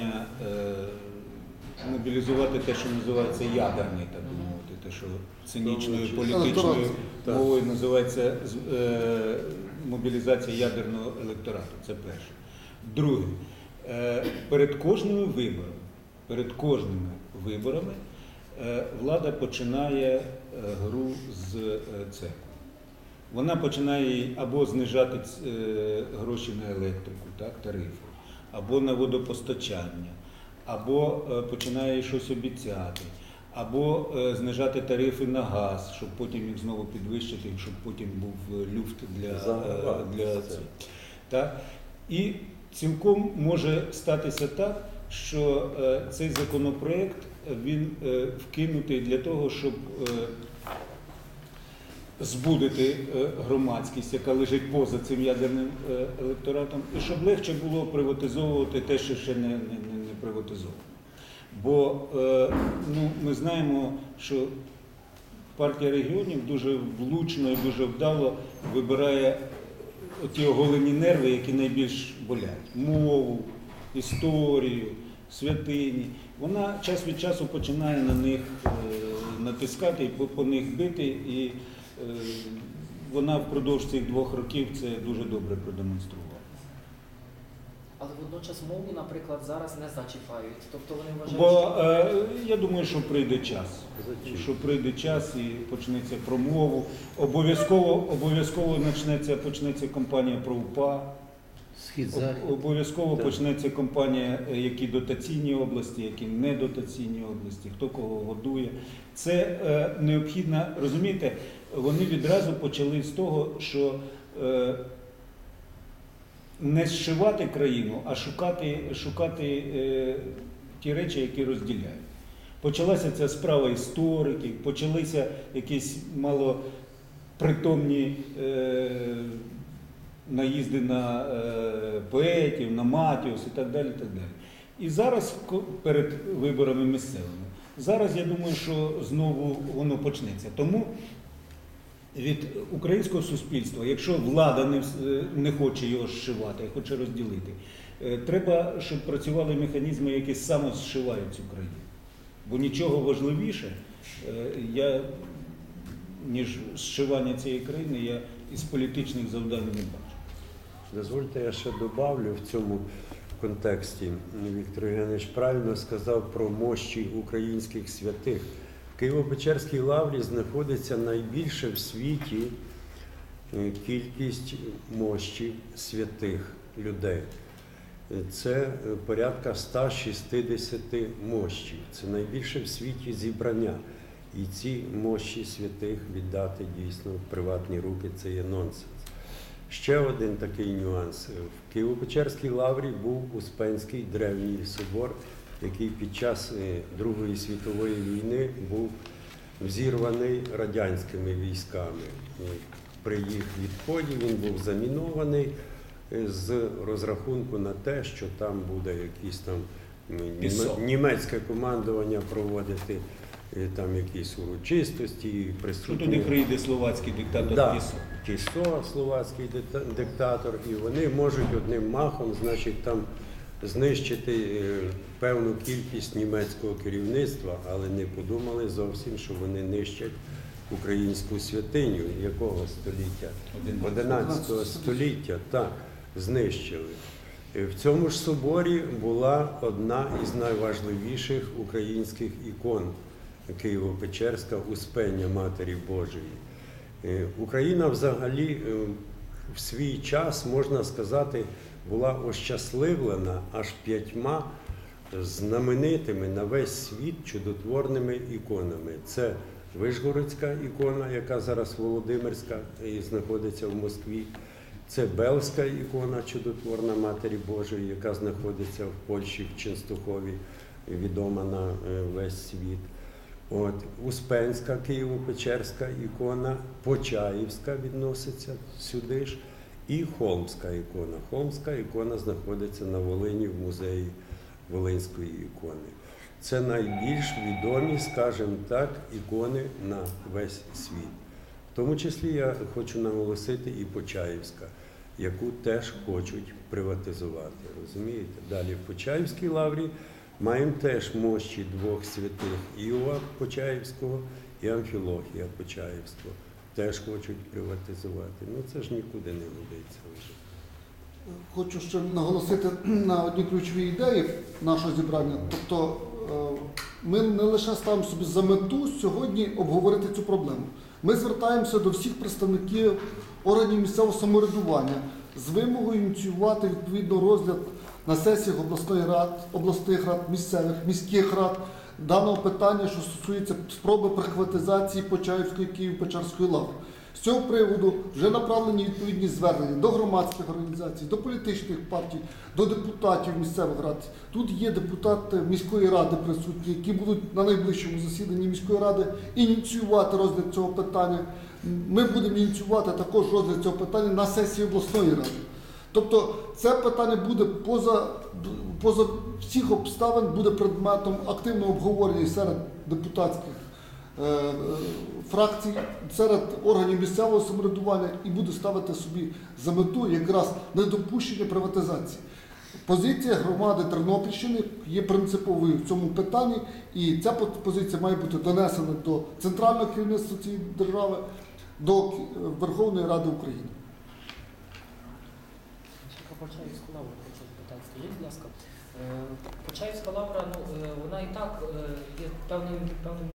Е, мобілізувати те, що називається ядерний, так би мовити, те, що цинічною політичною мовою називається е, мобілізація ядерного електорату. Це перше. Друге, е, перед кожними виборами, перед кожними виборами е, влада починає е, гру з е, церкви. Вона починає або знижати е, гроші на електрику, так, тарифи, або на водопостачання, або е, починає щось обіцяти, або е, знижати тарифи на газ, щоб потім їх знову підвищити, щоб потім був е, люфт для, для. Так? І цілком може статися так, що цей законопроект він вкинутий для того, щоб збудити е, громадськість, яка лежить поза цим ядерним е, електоратом, і щоб легше було приватизовувати те, що ще не, не, не, приватизовано. Бо е, ну, ми знаємо, що партія регіонів дуже влучно і дуже вдало вибирає ті оголені нерви, які найбільш болять. Мову, історію, святині. Вона час від часу починає на них натискати по, них бити. І вона впродовж цих двох років це дуже добре продемонструвала. Але водночас мову, наприклад, зараз не зачіпають. Тобто вони вважають, Бо що е, я думаю, що прийде час. Що прийде час і почнеться промову. Обов'язково обов'язково почнеться, почнеться кампанія про УПА. Обов'язково Так. почнеться кампанія, е, які дотаційні області, які недотаційні області, хто кого годує. Це е, необхідно, розумієте, вони відразу почали з того, що е, не зшивати країну, а шукати, шукати е, ті речі, які розділяють. Почалася ця справа істориків, почалися якісь малопритомні е, наїзди на е, поетів, на матіус і так далі. так далі. І зараз перед виборами місцевими. Зараз я думаю, що знову воно почнеться. Тому від українського суспільства, якщо влада не, не хоче його зшивати, хоче розділити, е, треба, щоб працювали механізми, які саме зшивають цю країну. Бо нічого важливіше, е, я, ніж зшивання цієї країни, я із політичних завдань не бачу. Дозвольте, я ще добавлю в цьому контексті. Віктор Євгенович правильно сказав про мощі українських святих. Києво-Печерській лаврі знаходиться найбільше в світі е, кількість мощі святих людей. Е, Це е, порядка 160 мощів. Це найбільше в світі зібрання. І ці мощі святих віддати дійсно в приватні руки це є нонсенс. Ще один такий нюанс. В Києво-Печерській лаврі був Успенський древній собор, який під час е, Другої світової війни був взірваний радянськими військами. При їх відході він був замінований е, з розрахунку на те, що там буде якісь там німецьке командування проводити е, там якісь урочистості, і Що присутні. туди прийде словацький диктатор Да. Пісок? Тісо, словацький диктатор, і вони можуть одним махом, значить, там знищити е, певну кількість німецького керівництва, але не подумали зовсім, що вони нищать українську святиню якого століття? 11 століття, так, знищили. Е, В цьому ж соборі була одна із найважливіших українських ікон Києво-Печерська Успення Матері Божої. Е, Україна взагалі в свій час, можна сказати, була ощасливлена аж п'ятьма знаменитими на весь світ чудотворними іконами. Це Вишгородська ікона, яка зараз Володимирська і знаходиться в Москві. Це Белська ікона чудотворна Матері Божої, яка знаходиться в Польщі, в Ченстухові, відома на е, весь світ. От, Успенська Києво-Печерська ікона, Почаївська відноситься сюди ж, і Холмська ікона. Холмська ікона знаходиться на Волині в музеї Волинської ікони. Це найбільш відомі, скажімо так, ікони на весь світ. В тому числі я хочу наголосити і Почаївська. яку теж хочуть приватизувати. Розумієте? Далі в Почаївській лаврі маємо теж мощі двох святих Іова Почаївського і Амфілохія Почаївського. Теж хочуть приватизувати. Ну це ж нікуди не годиться вже. Хочу ще наголосити на одній ключовій ідеї нашого зібрання. Тобто е, ми не лише ставимо собі за мету сьогодні обговорити цю проблему. Ми звертаємося до всіх представників органів місцевого самоврядування з вимогою ініціювати відповідно розгляд на сесіях обласної рад, обласних рад, місцевих, міських рад даного питання, що стосується спроби прихватизації Почаївської Києво-Печерської лаври. З цього приводу вже направлені відповідні звернення до громадських організацій, до політичних партій, до депутатів місцевих рад. Тут є депутати міської ради присутні, які будуть на найближчому засіданні міської ради ініціювати розгляд цього питання. Ми будемо ініціювати також розгляд цього питання на сесії обласної ради. Тобто це питання буде поза, поза всіх обставин буде предметом активного обговорення серед депутатських е, фракцій, серед органів місцевого самоврядування і буде ставити собі за мету якраз недопущення приватизації. Позиція громади Тернопільщини є принциповою в цьому питанні, і ця позиція має бути донесена до центрального керівництва цієї держави, до Верховної Ради України. Почаївську лавру хочу запитати. Скажіть, будь ласка, е, Почаївська лавра, ну е, вона і так е, є певним певним